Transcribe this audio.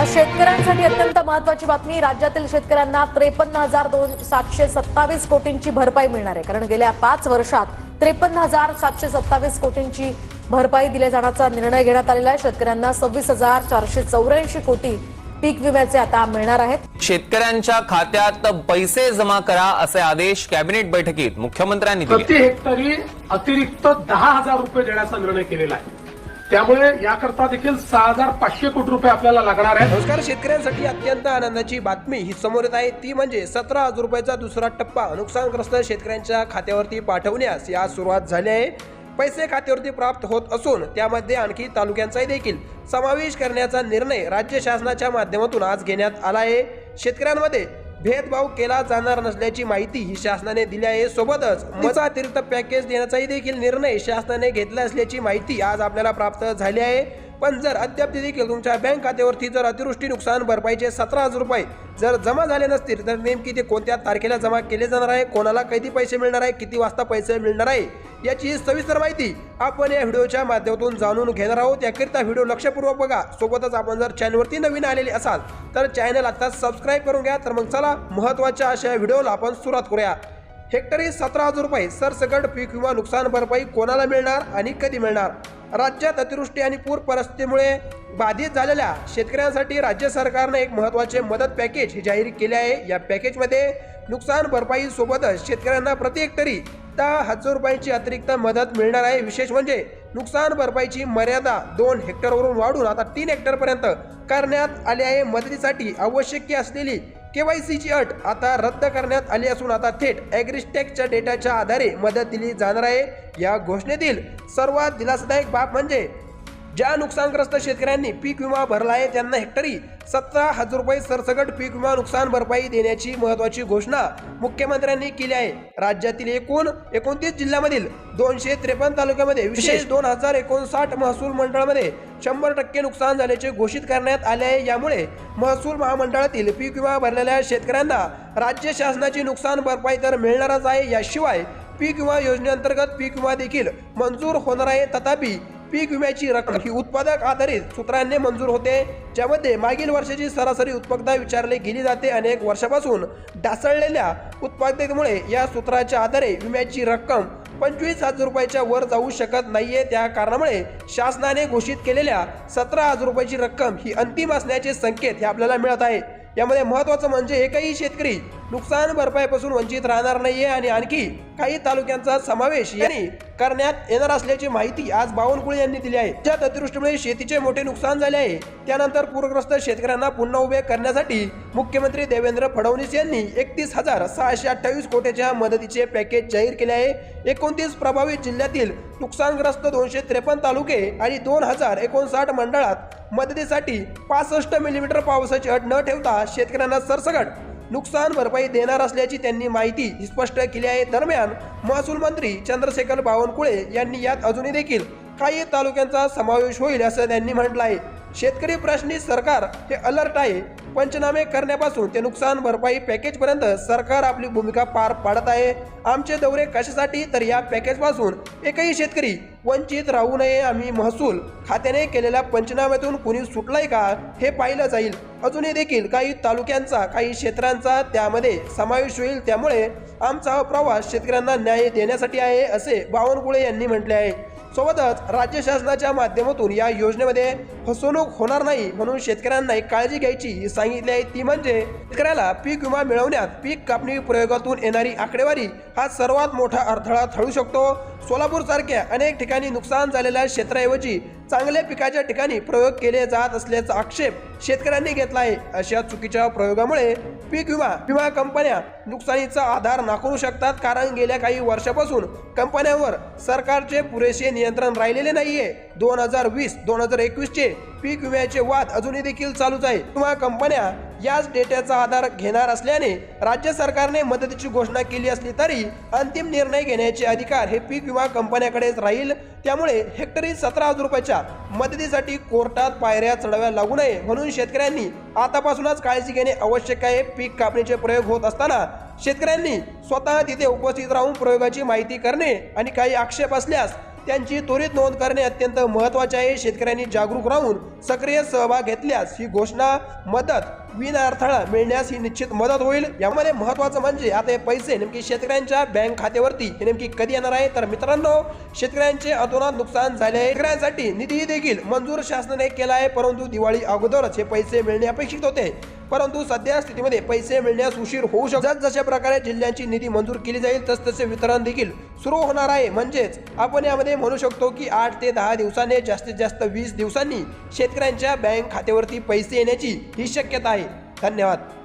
आता शेतकऱ्यांसाठी अत्यंत महत्वाची बातमी राज्यातील शेतकऱ्यांना त्रेपन्न हजार दोन सातशे सत्तावीस कोटींची भरपाई मिळणार आहे. कारण गेल्या पाच वर्षात त्रेपन्न हजार सातशे सत्तावीस कोटींची भरपाई दिल्या जाण्याचा निर्णय घेण्यात आलेला आहे. शेतकऱ्यांना सव्वीस हजार चारशे चौऱ्याऐंशी कोटी पीक विम्याचे आता मिळणार आहेत. शेतकऱ्यांच्या खात्यात पैसे जमा करा असे आदेश कॅबिनेट बैठकीत मुख्यमंत्र्यांनी दिले. प्रति हेक्टरी अतिरिक्त दहा हजार रुपये देण्याचा निर्णय केलेला आहे. त्यामुळे याकरता देखील सहा हजार पाचशे कोटी रुपये आपल्याला लागणार आहे नमस्कार शेतकऱ्यांसाठी अत्यंत आनंदाची बातमी ही समोर येत आहे. ती म्हणजे सतरा हजार रुपयाचा दुसरा टप्पा नुकसानग्रस्त शेतकऱ्यांच्या खात्यावरती पाठवण्यास या सुरुवात झाली आहे. पैसे खात्यावरती प्राप्त होत असून त्यामध्ये आणखी तालुक्यांचाही देखील समावेश करण्याचा निर्णय राज्य शासनाच्या माध्यमातून आज घेण्यात आला आहे. शेतकऱ्यांमध्ये भेदभाव केला जाणार नसल्याची माहिती ही शासनाने दिली आहे. सोबतच मजा अतिरिक्त पॅकेज देण्याचाही देखील निर्णय शासनाने घेतला असल्याची माहिती आज आपल्याला प्राप्त झाली आहे. पण जर अद्याप देखील तुमच्या बँक खात्यावरती जर अतिवृष्टी नुकसान भरपाईचे सतरा हजार रुपये जर जमा झाले नसतील तर नेमकी ते कोणत्या तारखेला जमा केले जाणार आहे? कोणाला किती पैसे मिळणार आहे? किती वाजता पैसे मिळणार आहे? याची सविस्तर माहिती आपण या व्हिडिओच्या माध्यमातून जाणून घेणार आहोत. याकरिता व्हिडिओ लक्षपूर्वक बघा. सोबतच आपण जर चॅनलवरती नवीन आलेले असाल तर चॅनल आता सबस्क्राईब करून घ्या. तर मग चला महत्त्वाच्या अशा व्हिडिओला आपण सुरुवात करूया. हेक्टरी सतरा हजार रुपये सरसकट पीक विमा नुकसान भरपाई कोणाला मिळणार आणि कधी मिळणार? राज्यात अतिवृष्टी आणि पूर परिस्थितीमुळे बाधित झालेल्या शेतकऱ्यांसाठी राज्य सरकारने एक महत्त्वाचे मदत पॅकेज हे जाहीर केले आहे. या पॅकेजमध्ये नुकसान भरपाई सोबतच शेतकऱ्यांना प्रति हेक्टरी दहा हजार रुपयांची अतिरिक्त मदत मिळणार आहे. विशेष म्हणजे नुकसान भरपाईची मर्यादा दोन हेक्टरवरून वाढून आता तीन हेक्टरपर्यंत करण्यात आली आहे. मदतीसाठी आवश्यक असलेली केवायसीची अट आता रद्द करण्यात आली असून आता थेट ॲग्रिस्टेकच्या डेटाच्या आधारे मदत दिली जाणार आहे. या घोषणेतील सर्वात दिलासादायक बाब म्हणजे ज्या नुकसानग्रस्त शेतकऱ्यांनी पीक विमा भरला आहे त्यांना हेक्टरी सतरा हजार रुपये सरसकट पीक विमा नुकसान भरपाई देण्याची महत्वाची घोषणा मुख्यमंत्र्यांनी केली आहे. राज्यातील एकूण एकोणतीस जिल्ह्यामधील दोनशे त्रेपन्न तालुक्यामध्ये विशेष. दोन हजार एकोणसाठ महसूल मंडळामध्ये शंभर टक्के नुकसान झाल्याचे घोषित करण्यात आले आहे. यामुळे महसूल महामंडळातील पीक विमा भरलेल्या शेतकऱ्यांना राज्य शासनाची नुकसान भरपाई तर मिळणारच आहे. याशिवाय पीक विमा योजनेअंतर्गत पीक विमा देखील मंजूर होणार आहे. तथापि पीक विम्याची रक्कम ही उत्पादक आधारित सूत्रांनी मंजूर होते. ज्यामध्ये मागील वर्षाची सरासरी उत्पादकता विचारली गेली जाते अनेक वर्षापासून ढासळलेल्या उत्पादकतेमुळे या सूत्राच्या आधारे विम्याची रक्कम पंचवीस हजार रुपयाच्या वर जाऊ शकत नाहीये. त्या कारणामुळे शासनाने घोषित केलेल्या सतरा हजार रुपयाची रक्कम ही अंतिम असण्याचे संकेत हे आपल्याला मिळत आहे. यामध्ये महत्वाचं म्हणजे एकही शेतकरी नुकसान भरपाईपासून वंचित राहणार नाहीये आणि आणखी काही तालुक्यांचा समावेश यांनी करण्यात येणार असल्याची माहिती आज बावनकुळे यांनी दिली आहे. ज्या अतिवृष्टीमुळे शेतीचे मोठे नुकसान झाले आहे. त्यानंतर पूरग्रस्त शेतकऱ्यांना पुन्हा उभे करण्यासाठी मुख्यमंत्री देवेंद्र फडणवीस यांनी एकतीस हजार सहाशे अठ्ठावीस कोटीच्या मदतीचे पॅकेज जाहीर केले आहे. एकोणतीस प्रभावित जिल्ह्यातील नुकसानग्रस्त दोनशे त्रेपन्न तालुके आणि दोन हजार एकोणसाठ मंडळात मदतीसाठी पासष्ट मिलीमीटर पावसाची अट न ठेवता शेतकऱ्यांना सरसकट नुकसान भरपाई देणार असल्याची त्यांनी माहिती स्पष्ट केली आहे. दरम्यान महसूल मंत्री चंद्रशेखर बावनकुळे यांनी यात अजूनही देखील काही तालुक्यांचा समावेश होईल असं त्यांनी म्हटलं आहे. शेतकरी प्रश्नी सरकार हे अलर्ट आहे. पंचनामे करण्यापासून ते नुकसान भरपाई पॅकेजपर्यंत सरकार आपली भूमिका पार पाडत आहे. आमचे दौरे कशासाठी? तर या पॅकेजपासून एकही शेतकरी वंचित राहू नये आम्ही महसूल खात्याने केलेल्या पंचनाम्यातून कुणी सुटलाय का हे पाहिलं जाईल. अजूनही देखील काही तालुक्यांचा काही क्षेत्रांचा त्यामध्ये समावेश होईल. त्यामुळे आमचा हा प्रवास शेतकऱ्यांना न्याय देण्यासाठी आहे असे बावनकुळे यांनी म्हटले आहे. सोबतच राज्य शासनाच्या माध्यमातून या योजनेमध्ये फसवणूक होणार नाही म्हणून शेतकऱ्यांना एक काळजी घ्यायची सांगितली आहे. ती म्हणजे शेतकऱ्याला पीक विमा मिळवण्यात पीक कापणी प्रयोगातून येणारी आकडेवारी हा सर्वात मोठा अडथळा ठरू शकतो. सोलापूर सारख्या अनेक ठिकाणी नुकसान झालेल्या क्षेत्राऐवजी चांगल्या पिकाच्या ठिकाणी प्रयोग केले जात असल्याचा आक्षेप शेतकऱ्यांनी घेतला आहे. अशा चुकीच्या प्रयोगामुळे पीक विमा विमा कंपन्या नुकसानीचा आधार नाकारू शकतात कारण गेल्या काही वर्षापासून कंपन्यांवर सरकारचे पुरेसे नियंत्रण राहिलेले नाहीये. दोन हजार वीस दोन हजार एकवीसचे पीक विम्याचे वाद अजूनही देखील चालूच आहे. विमा कंपन्या याच डेटाचा आधार घेणार असल्याने राज्य सरकारने मदतीची घोषणा केली असली तरी अंतिम निर्णय घेण्याचे अधिकार हे पीक विमा कंपन्याकडेच राहील. त्यामुळे हेक्टरी सतरा हजार रुपयाच्या मदतीसाठी कोर्टात पायऱ्या चढव्या लागू नये म्हणून शेतकऱ्यांनी आतापासूनच काळजी घेणे आवश्यक आहे. पीक कापणीचे प्रयोग होत असताना शेतकऱ्यांनी स्वतः तिथे उपस्थित राहून प्रयोगाची माहिती करणे आणि काही आक्षेप असल्यास त्यांची त्वरित नोंद करणे अत्यंत महत्त्वाचे आहे. शेतकऱ्यांनी जागरूक राहून सक्रिय सहभाग घेतल्यास ही घोषणा मदत विना अडथळा मिळण्यास ही निश्चित मदत होईल. यामध्ये महत्वाचं म्हणजे आता हे पैसे नेमकी शेतकऱ्यांच्या बँक खात्यावरती हे नेमकी कधी येणार आहे? तर मित्रांनो शेतकऱ्यांचे अतोनात नुकसान झाले आहे. शेतकऱ्यांसाठी निधी देखील मंजूर शासनाने केला आहे. परंतु दिवाळी अगोदरच हे पैसे मिळणे अपेक्षित होते. परंतु सध्या स्थितीमध्ये पैसे मिळण्यास उशीर होऊ शकतो. जशा प्रकारे जिल्ह्यांची निधी मंजूर केली जाईल तस तसे वितरण देखील सुरू होणार आहे. म्हणजेच आपण यामध्ये म्हणू शकतो की आठ ते दहा दिवसाने जास्तीत जास्त वीस दिवसांनी शेतकऱ्यांच्या बँक खात्यावरती पैसे येण्याची ही शक्यता आहे. धन्यवाद.